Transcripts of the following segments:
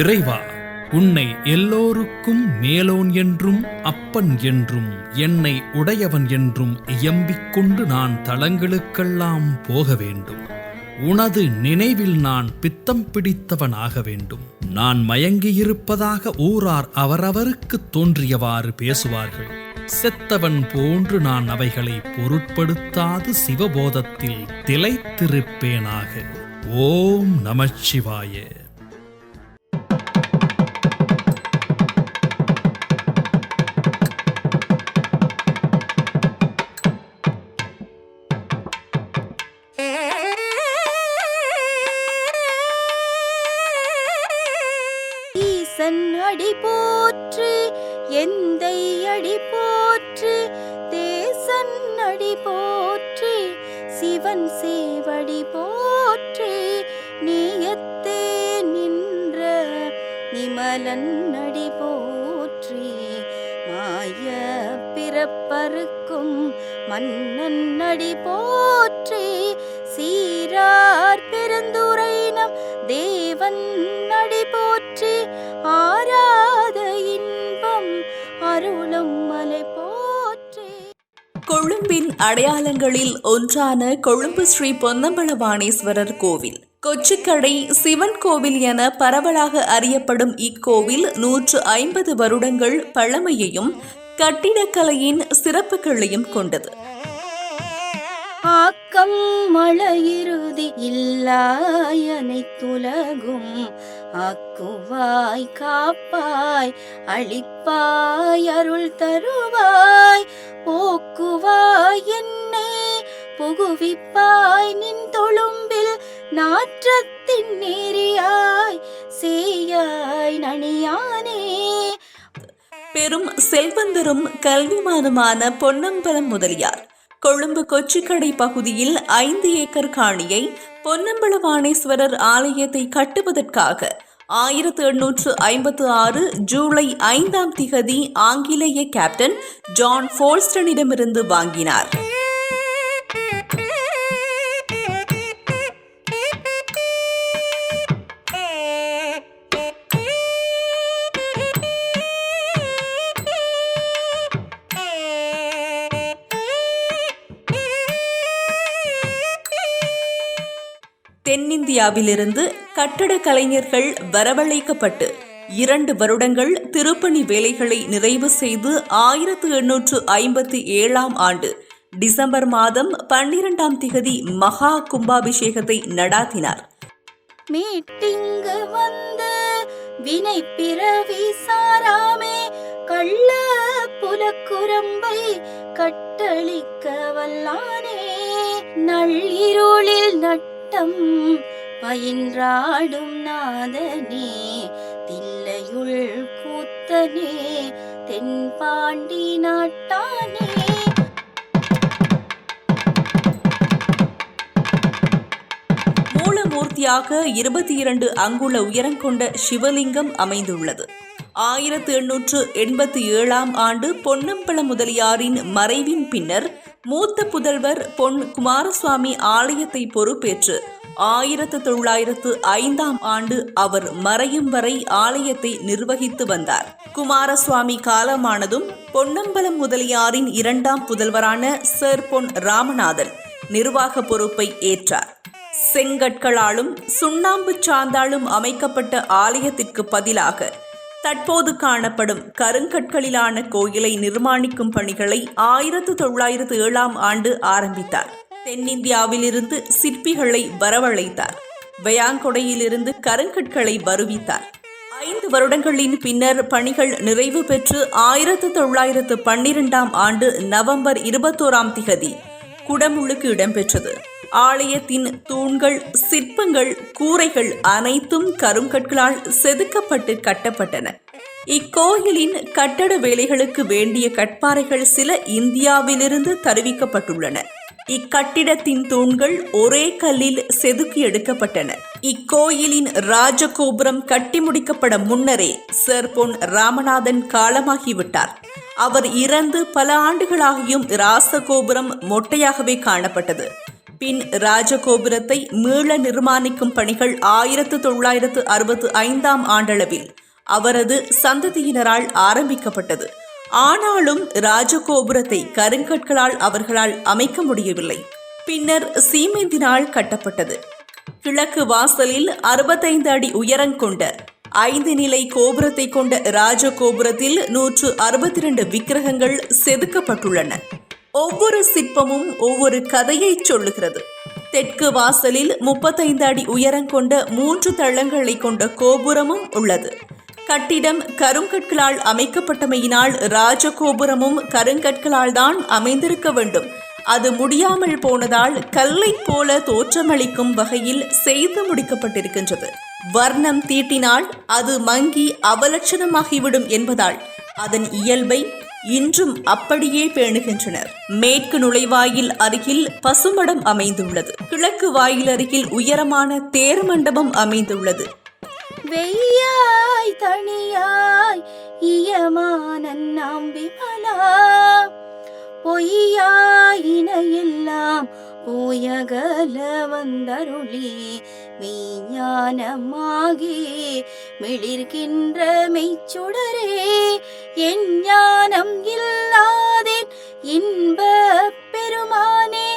இறைவா உன்னை எல்லோருக்கும் மேலோன் என்றும் அப்பன் என்றும் என்னை உடையவன் என்றும் இயம்பிக் கொண்டு நான் தளங்களுக்கெல்லாம் போக வேண்டும். உனது நினைவில் நான் பித்தம் பிடித்தவனாக வேண்டும். நான் மயங்கியிருப்பதாக ஊரார் அவரவருக்கு தோன்றியவாறு பேசுவார்கள். செத்தவன் போன்று நான் அவைகளை பொருட்படுத்தாது சிவபோதத்தில் திளைத்திருப்பேனாக. ஓம் நமச்சிவாயே அரசன் அடி போற்றி எந்தை அடி போற்றி தேசன் அடி போற்றி சிவன் சேவடி போற்றி நீயத்தே நின்ற நிமலன் அடி போற்றி மாய பிறப்பருக்கும் மன்னன் அடி போற்றி சீரார் பெருந்துரை நம் தேவன் அடி சிறப்பின் அடையாளங்களில் ஒன்றான கொழும்பு ஸ்ரீ பொன்னம்பலவாணேஸ்வரர் கோவில். கொச்சிக்கடை சிவன் கோவில் என பரவலாக அறியப்படும் இக்கோவில் நூற்று ஐம்பது வருடங்கள் பழமையையும் கட்டிடக்கலையின் சிறப்புகளையும் கொண்டது. ஆக்கம் மழையிறுதி இல்லாயனை துலகும் ஆக்குவாய் காப்பாய் அழிப்பாய் அருள் தருவாய். போக்குவாய் என்னை புகுவிப்பாய் நின் தொழும்பில் நாற்றத்தின் நெறியாய் சேயாய் நனியானே பெரும் செல்வந்தரும் கல்விமானுமான பொன்னம்பலம் முதலியார். கொழும்பு கொச்சிக்கடை பகுதியில் ஐந்து ஏக்கர் காணியை பொன்னம்பலவாணேஸ்வரர் ஆலயத்தை கட்டுவதற்காக ஆயிரத்து எண்ணூற்று ஐம்பத்து ஆறு ஜூலை ஐந்தாம் திகதி ஆங்கிலேய கேப்டன் ஜான் ஃபோல்ஸ்டனிடமிருந்து வாங்கினார். தென்னிந்தியாவிலிருந்து கட்டட கலைஞர்கள் வரவழைக்கப்பட்டு இரண்டு வருடங்கள் திருப்பணி வேலைகளை நிறைவு செய்து ஆயிரத்து எண்ணூற்று ஐம்பத்தி ஏழாம் ஆண்டு டிசம்பர் மாதம் பன்னிரண்டாம் திகதி மகா கும்பாபிஷேகத்தை நடாத்தினார். மீட்டிங்கு வந்து வினை பிறவி சாராமே கள்ள புலக்குரம்பை கட்டளிக்க வல்லானே நள்ளிருளில் நட்டம் பயின்றாடும் நாதனே தில்லையுள் கூத்தனே தென்பாண்டி நாட்டானே. மூலமூர்த்தியாக இருபத்தி இரண்டு அங்குல உயரம் கொண்ட சிவலிங்கம் அமைந்துள்ளது. ஆயிரத்து எண்ணூற்று எண்பத்தி ஏழாம் ஆண்டு பொன்னம்பல முதலியாரின் மறைவின் பின்னர் மூத்த புதல்வர் பொன் குமாரசுவாமி ஆலயத்தை பொறுப்பேற்று ஆயிரத்து தொள்ளாயிரத்து ஐந்தாம் ஆண்டு அவர் மறையும் வரை ஆலயத்தை நிர்வகித்து வந்தார். குமாரசுவாமி காலமானதும் பொன்னம்பலம் முதலியாரின் இரண்டாம் புதல்வரான சர் பொன் ராமநாதன் நிர்வாக பொறுப்பை ஏற்றார். செங்கற்களாலும் சுண்ணாம்பு சாந்தாலும் அமைக்கப்பட்ட ஆலயத்திற்கு பதிலாக தற்போது காணப்படும் கருங்கற்களிலான கோயிலை நிர்மாணிக்கும் பணிகளை ஆயிரத்து தொள்ளாயிரத்து ஏழாம் ஆண்டு ஆரம்பித்தார். தென்னிந்தியாவிலிருந்து சிற்பிகளை வரவழைத்தார். வயாங்கொடையிலிருந்து கருங்கற்களை வருவித்தார். ஐந்து வருடங்களின் பின்னர் பணிகள் நிறைவு பெற்று ஆயிரத்து தொள்ளாயிரத்து பன்னிரெண்டாம் ஆண்டு நவம்பர் இருபத்தோராம் திகதி குடமுழுக்கு இடம்பெற்றது. ஆலயத்தின் தூண்கள் சிற்பங்கள் கூரைகள் அனைத்தும் கருங்கற்களால் செதுக்கப்பட்டு கட்டப்பட்டன. இக்கோயிலின் கட்டட வேலைகளுக்கு வேண்டிய கட்பாறைகள் சில இந்தியாவிலிருந்து தருவிக்கப்பட்டுள்ளன. இக்கட்டிடத்தின் தூண்கள் ஒரே கல்லில் செதுக்கி எடுக்கப்பட்டன. இக்கோயிலின் ராஜகோபுரம் கட்டி முடிக்கப்பட முன்னரே சர் பொன் ராமநாதன் காலமாகிவிட்டார் அவர் இறந்து பல ஆண்டுகளாகியும் ராசகோபுரம் மொட்டையாகவே காணப்பட்டது. பின் ராஜகோபுரத்தை மீள நிர்மாணிக்கும் பணிகள் ஆயிரத்து தொள்ளாயிரத்து அறுபத்து ஐந்தாம் ஆண்டளவில் அவரது சந்ததியினரால் ஆரம்பிக்கப்பட்டது. ஆனாலும் ராஜகோபுரத்தை கருங்கற்களால் அவர்களால் அமைக்க முடியவில்லை. பின்னர் சீமெந்தினால் கட்டப்பட்டது. கிழக்கு வாசலில் அறுபத்தைந்து அடி உயரம் கொண்ட ஐந்து நிலை கோபுரத்தை கொண்ட ராஜகோபுரத்தில் நூற்று அறுபத்தி ரெண்டு விக்கிரகங்கள் செதுக்கப்பட்டுள்ளன. ஒவ்வொரு சிற்பமும் ஒவ்வொரு கதையை சொல்லுகிறது. தெற்கு வாசலில் முப்பத்தைந்து அடி உயரம் கொண்ட மூன்று தளங்களை கொண்ட கோபுரமும் உள்ளது. கட்டிடம் கருங்கற்களால் அமைக்கப்பட்டமையினால் ராஜகோபுரமும் கருங்கற்களால் தான் அமைந்திருக்க வேண்டும். அது முடியாமல் போனதால் கல்லை போல தோற்றமளிக்கும் வகையில் செய்து முடிக்கப்பட்டிருக்கின்றது. வர்ணம் தீட்டினால் அது மங்கி அவலட்சணமாகிவிடும் என்பதால் அதன் இயல்பை இன்றும் அப்படியே பேணுகின்றனர். மேற்கு நுழைவாயில் அருகில் பசுமடம் அமைந்துள்ளது. கிழக்கு வாயில் அருகில் உயரமான தேர் மண்டபம் அமைந்துள்ளது. வெய்யாய் தனியாய் இயமான நாம் விமலா பொய்யாயினையெல்லாம் போயகல வந்தருளி. மெய்ஞானமாகி மிளிர்கின்ற மெய்ச்சுடரே என் ஞானம் இல்லாதேன் இன்ப பெருமானே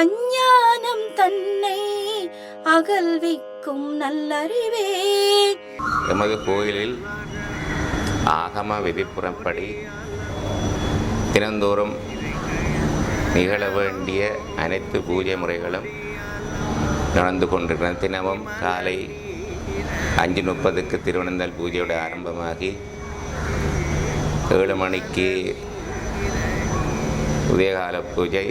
அஞ்ஞானம் தன்னை அகல்விக்கும் நல்லறிவே. எமது கோயிலில் ஆகம விதிப்புறப்படி தினந்தோறும் நிகழ வேண்டிய அனைத்து பூஜை முறைகளும் நடந்து கொண்டிருக்கிறது தினமும் காலை அஞ்சு முப்பதுக்கு திருவனந்தல் பூஜையோட ஆரம்பமாகி ஏழு மணிக்கு உதயகால பூஜை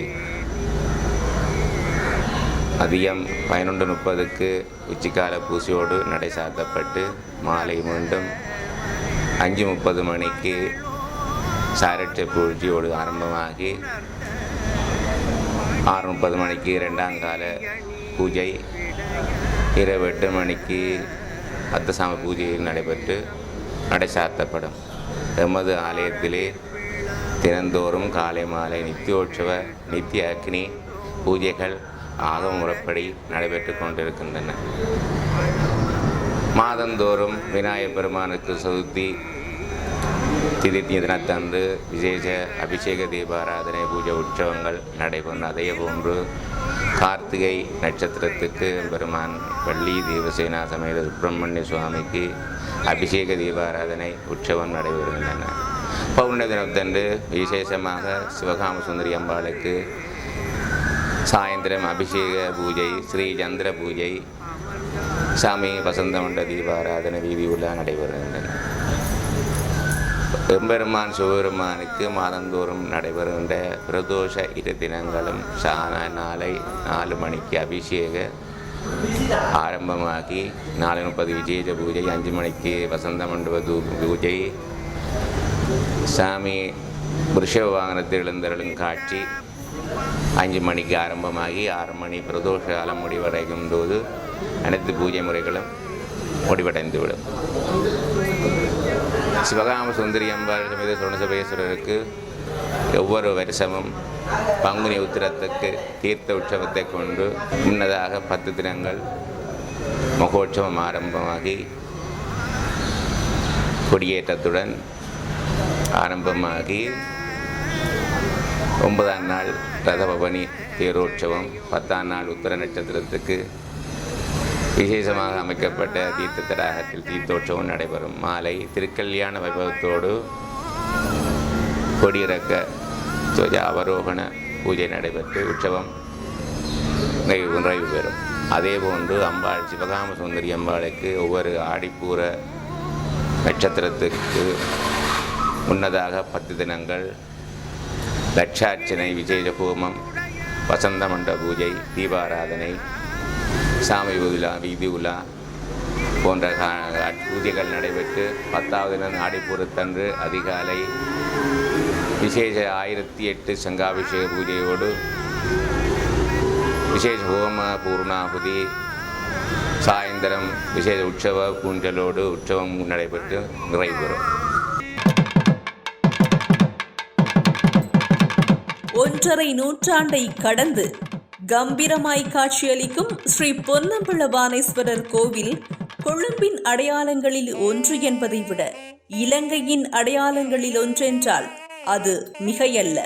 அதிகம் பதினொன்று முப்பதுக்கு உச்சிக்கால பூசையோடு நடை சாத்தப்பட்டு மாலை மீண்டும் அஞ்சு முப்பது மணிக்கு சாரட்ச பூஜையோடு ஆரம்பமாகி ஆறு முப்பது மணிக்கு ரெண்டாம் கால பூஜை இரவு எட்டு மணிக்கு அத்தசாம பூஜை நடைபெற்று நடை சாத்தப்படும் எமது ஆலயத்திலே தினந்தோறும் காலை மாலை நித்தியோற்சவ நித்திய அக்னி பூஜைகள் ஆகம முறைப்படி நடைபெற்று கொண்டிருக்கின்றன. மாதந்தோறும் விநாயகப் பெருமானுக்கு சதுர்த்தி திதி தினத்தன்று விசேஷ அபிஷேக தீபாராதனை பூஜை உற்சவங்கள் நடைபெறும். அதே போன்று கார்த்திகை நட்சத்திரத்துக்கு பெருமான் வள்ளி தேவசேனா சமேத சுப்பிரமணிய சுவாமிக்கு அபிஷேக தீபாராதனை உற்சவம் நடைபெறுகின்றன. பௌர்ண தினத்தன்று விசேஷமாக சிவகாம சுந்தரி அம்பாளுக்கு சாயந்தரம் அபிஷேக பூஜை ஸ்ரீ சந்திர பூஜை சாமி வசந்தமண்ட தீபாராதனை வீதி உலா நடைபெறுகின்றன. எம்பெருமான் சிவபெருமானுக்கு மாதந்தோறும் நடைபெறுகின்ற பிரதோஷ இரு தினங்களும் சாண நாளை நாலு மணிக்கு அபிஷேக ஆரம்பமாகி நாலு முப்பது விஜேஜ பூஜை அஞ்சு மணிக்கு வசந்த மண்டப பூஜை. சாமி ரிஷப வாகனத்தில் எழுந்தருளும் காட்சி அஞ்சு மணிக்கு ஆரம்பமாகி ஆறு மணி பிரதோஷ காலம் முடிவடையும் போது அனைத்து பூஜை முறைகளும் முடிவடைந்துவிடும். சிவகாம சுந்தரி அம்பாள் சமேத சுரணசபேஸ்வரருக்கு ஒவ்வொரு வருஷமும் பங்குனி உத்திரத்துக்கு தீர்த்த உற்சவத்தை கொண்டு முன்னதாக பத்து தினங்கள் மகோற்சவம் ஆரம்பமாகி கொடியேற்றத்துடன் ஆரம்பமாகி ஒன்பதாம் நாள் ரதபவனி தேரோற்சவம் பத்தாம் நாள் உத்தர நட்சத்திரத்துக்கு விசேஷமாக அமைக்கப்பட்ட தீர்த்த தடாகத்தில் தீர்த்தோற்சவம் நடைபெறும். மாலை திருக்கல்யாண வைபவத்தோடு கொடியிறக்க துவஜ அவரோகண பூஜை நடைபெற்று உற்சவம் நிறைவு பெறும். அதேபோன்று அம்பாள் சிவகாம சுந்தரி அம்பாளுக்கு ஒவ்வொரு ஆடிப்பூர நட்சத்திரத்துக்கு முன்னதாக பத்து தினங்கள் லட்சார்ச்சனை விசேஷ ஹோமம் வசந்த மண்ட பூஜை தீபாராதனை சாமி உலா வீதி உலா போன்ற பூஜைகள் நடைபெற்று பத்தாவது நாள் ஆடிப்பூரத்தன்று அதிகாலை விசேஷ ஆயிரத்தி எட்டு சங்காபிஷேக பூஜையோடு விசேஷ ஹோம பூர்ணாபுதி சாயந்தரம் விசேஷ உற்சவ கூஞ்சலோடு உற்சவம் நடைபெற்று நிறைவுறும் ஒன்றரை நூற்றாண்டை கடந்து கம்பீரமாய் காட்சியளிக்கும் ஸ்ரீ பொன்னம்பலவானேஸ்வரர் கோவில் கொழும்பின் அடையாளங்களில் ஒன்று என்பதை விட இலங்கையின் அடையாளங்களில் ஒன்றென்றால் அது மிகையல்ல.